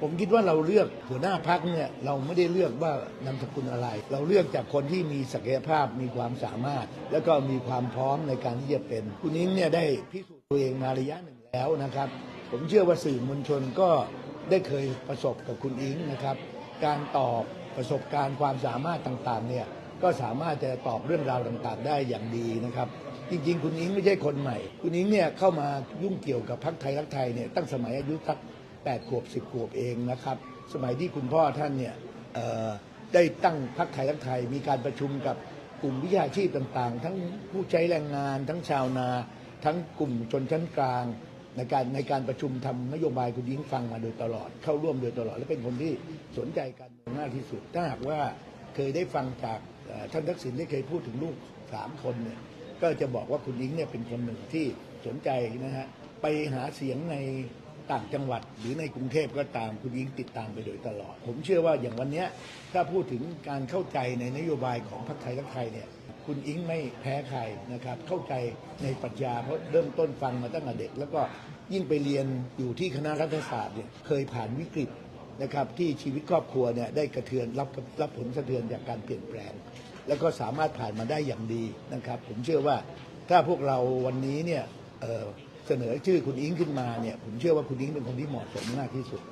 ผมคิดว่าเราเลือกหัวหน้าพักเนี่ยเราไม่ได้เลือกว่านามสกุลอะไร เราเลือกจากคนที่มีศักยภาพมีความสามารถ แล้วก็มีความพร้อมในการที่จะเป็น คุณนิ้งเนี่ยได้พิสูจน์ตัวเองมาระยะหนึ่งแล้วนะครับ ผมเชื่อว่าสื่อมวลชนก็ได้เคยประสบกับคุณอิงนะครับ การตอบประสบการณ์ความสามารถต่างๆเนี่ยก็สามารถจะตอบเรื่องราวต่างๆ ได้อย่างดีนะครับจริงๆ คุณอิงไม่ใช่คนใหม่ คุณอิงเนี่ยเข้ามายุ่งเกี่ยวกับพรรคไทยรักไทยเนี่ยตั้งสมัยอายุสัก แปดขวบสิบขวบเองนะครับ สมัยที่คุณพ่อท่านเนี่ยได้ตั้งพรรคไทยรักไทย มีการประชุมกับกลุ่มวิชาชีพต่างๆ ทั้งผู้ใช้แรงงาน ทั้งชาวนา ทั้งกลุ่มชนชั้นกลางในการในการประชุมทำนโยบายคุณยิ่งฟังมาโดยตลอด เข้าร่วมโดยตลอด และเป็นคนที่สนใจการเมืองมากที่สุด ถ้าหากว่าเคยได้ฟังจากท่านทักษิณได้เคยพูดถึงลูกสามคนเนี่ยก็จะบอกว่าคุณยิ่งเนี่ยเป็นคนหนึ่งที่สนใจนะฮะไปหาเสียงใน ต่างจังหวัดหรือในกรุงเทพก็ตามคุณยิ่งติดตามไปโดยตลอด ผมเชื่อว่าอย่างวันนี้ถ้าพูดถึงการเข้าใจในนโยบายของพรรคไทยรักไทยเนี่ยคุณอิงไม่แพ้ใครนะครับเข้าใจในปรัชญาเพราะเริ่มต้นฟังมาตั้งแต่เด็ก แล้วก็ยิ่งไปเรียนอยู่ที่คณะรัฐศาสตร์เนี่ยเคยผ่านวิกฤตนะครับที่ชีวิตครอบครัวเนี่ยได้กระเทือนรับรับผลสะเทือนจากการเปลี่ยนแปลง แล้วก็สามารถผ่านมาได้อย่างดีนะครับ ผมเชื่อว่าถ้าพวกเราวันนี้เนี่ย เสนอชื่อคุณอิงขึ้นมาเนี่ยผมเชื่อว่าคุณอิงเป็นคนที่เหมาะสมมากที่สุด